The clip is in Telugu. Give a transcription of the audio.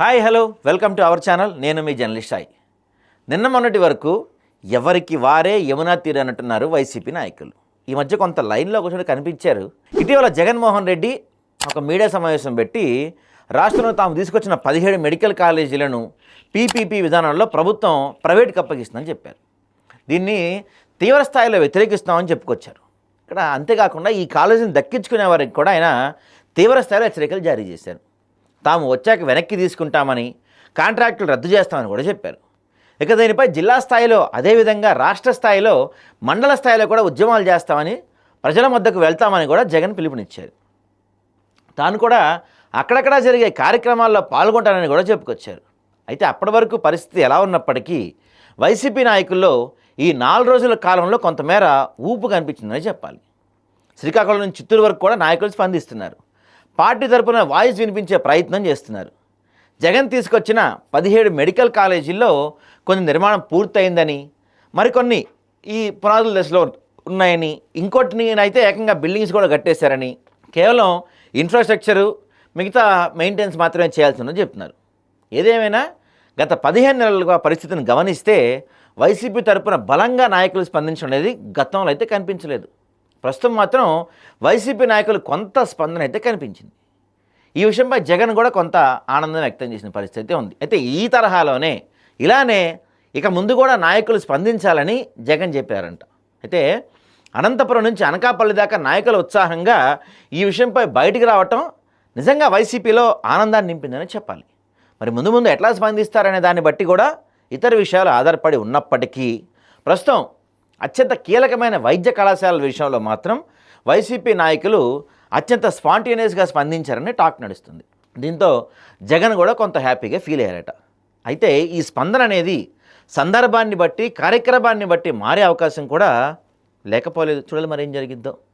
Hi hello. Welcome to our channel. నేను మీ జర్నలిస్ట్ సాయి. నిన్న మొన్నటి వరకు ఎవరికి వారే యమునా తీరు అంటున్నారు వైసీపీ నాయకులు. ఈ మధ్య కొంత లైన్లో కూర్చొని కనిపించారు. ఇటీవల జగన్మోహన్ రెడ్డి ఒక మీడియా సమావేశం పెట్టి రాష్ట్రంలో తాము తీసుకొచ్చిన పదిహేడు మెడికల్ కాలేజీలను పీపీపీ విధానంలో ప్రభుత్వం ప్రైవేట్కి అప్పగిస్తుందని చెప్పారు. దీన్ని తీవ్ర స్థాయిలో వ్యతిరేకిస్తామని చెప్పుకొచ్చారు. ఇక్కడ అంతేకాకుండా ఈ కాలేజీని దక్కించుకునే వారికి కూడా ఆయన తీవ్ర స్థాయిలో హెచ్చరికలు జారీ చేశారు. తాము వచ్చాక వెనక్కి తీసుకుంటామని కాంట్రాక్టులు రద్దు చేస్తామని కూడా చెప్పారు. ఇక దీనిపై జిల్లా స్థాయిలో అదేవిధంగా రాష్ట్ర స్థాయిలో మండల స్థాయిలో కూడా ఉద్యమాలు చేస్తామని ప్రజల మద్దకు వెళ్తామని కూడా జగన్ పిలుపునిచ్చారు. తాను కూడా అక్కడక్కడ జరిగే కార్యక్రమాల్లో పాల్గొంటానని కూడా చెప్పుకొచ్చారు. అయితే అప్పటి వరకు పరిస్థితి ఎలా ఉన్నప్పటికీ వైసీపీ నాయకుల్లో ఈ నాలుగు రోజుల కాలంలో కొంతమేర ఊపు కనిపించిందని చెప్పాలి. శ్రీకాకుళం నుంచి చిత్తూరు వరకు కూడా నాయకులు స్పందిస్తున్నారు. పార్టీ తరపున వాయిస్ వినిపించే ప్రయత్నం చేస్తున్నారు. జగన్ తీసుకొచ్చిన పదిహేడు మెడికల్ కాలేజీల్లో కొన్ని నిర్మాణం పూర్తయిందని మరికొన్ని ఈ పునాదుల దశలో ఉన్నాయని ఇంకోటిని అయితే ఏకంగా బిల్డింగ్స్ కూడా కట్టేశారని కేవలం ఇన్ఫ్రాస్ట్రక్చరు మిగతా మెయింటెనెన్స్ మాత్రమే చేయాల్సి ఉందని చెప్తున్నారు. ఏదేమైనా గత పదిహేను నెలలుగా పరిస్థితిని గమనిస్తే వైసీపీ తరపున బలంగా నాయకులు స్పందించడం అనేది గతంలో అయితే కనిపించలేదు. ప్రస్తుతం మాత్రం వైసీపీ నాయకులు కొంత స్పందన అయితే కనిపించింది. ఈ విషయంపై జగన్ కూడా కొంత ఆనందం వ్యక్తం చేసిన పరిస్థితి ఉంది. అయితే ఈ తరహాలోనే ఇలానే ఇక ముందు కూడా నాయకులు స్పందించాలని జగన్ చెప్పారంట. అయితే అనంతపురం నుంచి అనకాపల్లి దాకా నాయకుల ఉత్సాహంగా ఈ విషయంపై బయటికి రావటం నిజంగా వైసీపీలో ఆనందాన్ని నింపిందని చెప్పాలి. మరి ముందు ముందు ఎట్లా స్పందిస్తారనే దాన్ని బట్టి కూడా ఇతర విషయాలు ఆధారపడి ఉన్నప్పటికీ ప్రస్తుతం అత్యంత కీలకమైన వైద్య కళాశాలల విషయంలో మాత్రం వైసీపీ నాయకులు అత్యంత స్పాంటేనియస్గా స్పందించారని టాక్ నడుస్తుంది. దీంతో జగన్ కూడా కొంత హ్యాపీగా ఫీల్ అయ్యారట. అయితే ఈ స్పందన అనేది సందర్భాన్ని బట్టి కార్యక్రమాన్ని బట్టి మారే అవకాశం కూడా లేకపోలేదు. చూడాలి మరి ఏం జరిగిద్దో.